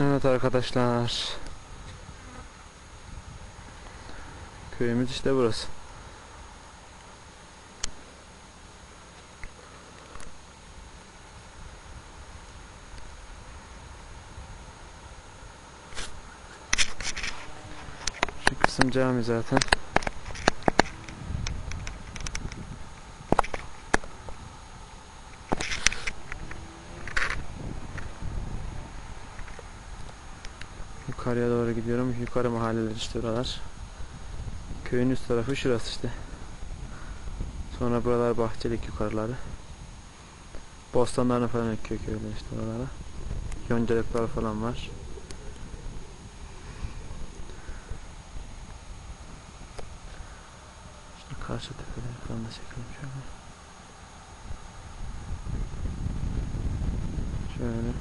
Evet arkadaşlar. Köyümüz işte burası. Şu kısım cami zaten. Yukarıya doğru gidiyorum. Yukarı mahalleler işte buralar. Köyün üst tarafı şurası işte. Sonra buralar bahçelik yukarıları. Bostanlarını falan ekiyor köyler işte oralara. Yoncalıklar falan var. Şimdi karşı tepeleri falan da çekelim şöyle. Şöyle.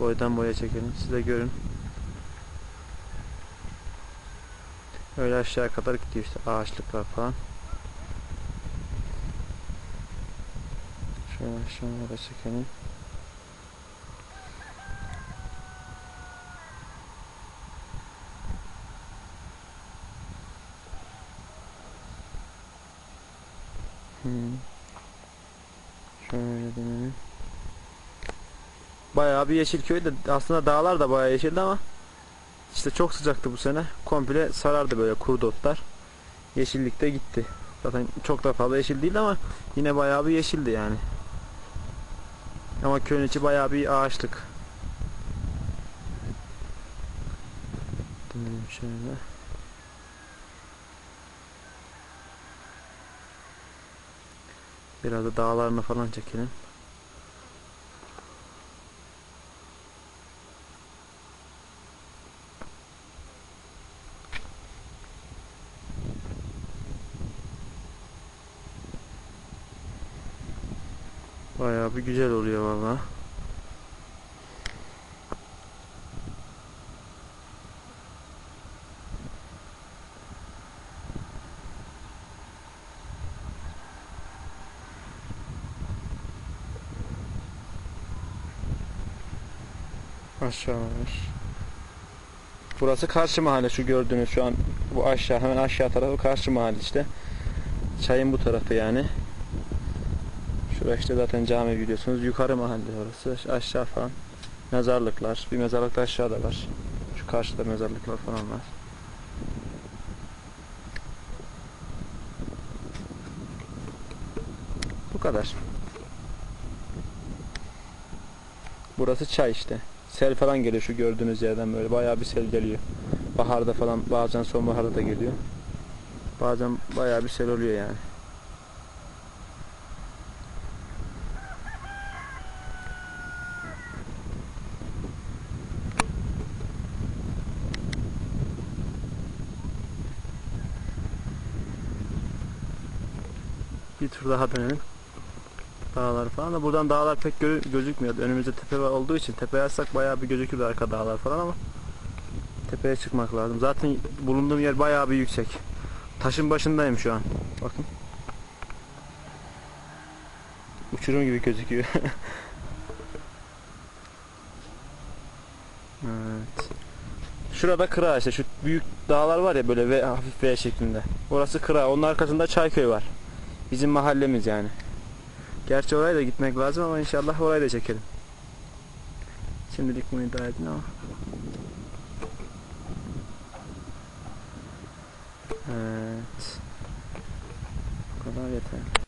Boydan boya çekelim. Siz de görün. Öyle aşağı kadar gidiyor işte ağaçlıklar falan. Şöyle aşağıya da çekelim. Hmm. Şöyle denelim. Bayağı bir Yeşilköy de aslında dağlar da bayağı yeşildi ama işte çok sıcaktı bu sene. Komple sarardı böyle kuru otlar. Yeşillik de gitti. Zaten çok da fazla yeşil değil ama yine bayağı bir yeşildi yani. Ama köyün içi bayağı bir ağaçlık. Dönelim şöyle. Biraz da dağlarını falan çekelim. Bayağı bir güzel oluyor valla. Aşağı var. Burası karşı mahalle şu gördüğünüz şu an bu aşağı hemen aşağı tarafı karşı mahalle işte. Çayın bu tarafı yani. Şurası işte zaten cami biliyorsunuz. Yukarı mahalle orası. Aşağı falan. Mezarlıklar. Bir mezarlık da aşağıda var. Şu karşıda mezarlıklar falan var. Bu kadar. Burası çay işte. Sel falan geliyor şu gördüğünüz yerden böyle. Bayağı bir sel geliyor. Baharda falan bazen sonbaharda da geliyor. Bazen bayağı bir sel oluyor yani. Bir tur daha dönelim. Dağlar falan da buradan dağlar pek görü- gözükmüyor. Önümüzde tepe olduğu için tepeye açsak bayağı bir gözükür arka dağlar falan ama tepeye çıkmak lazım. Zaten bulunduğum yer bayağı bir yüksek. Taşın başındayım şu an. Bakın. Uçurum gibi gözüküyor. evet. Şurada kıra işte şu büyük dağlar var ya böyle V, hafif V şeklinde. Orası kıra. Onun arkasında Çayköy var. Bizim mahallemiz yani. Gerçi oraya da gitmek lazım ama inşallah orayı da çekelim. Şimdilik bunu idare edin ama. Evet. Bu kadar yeter.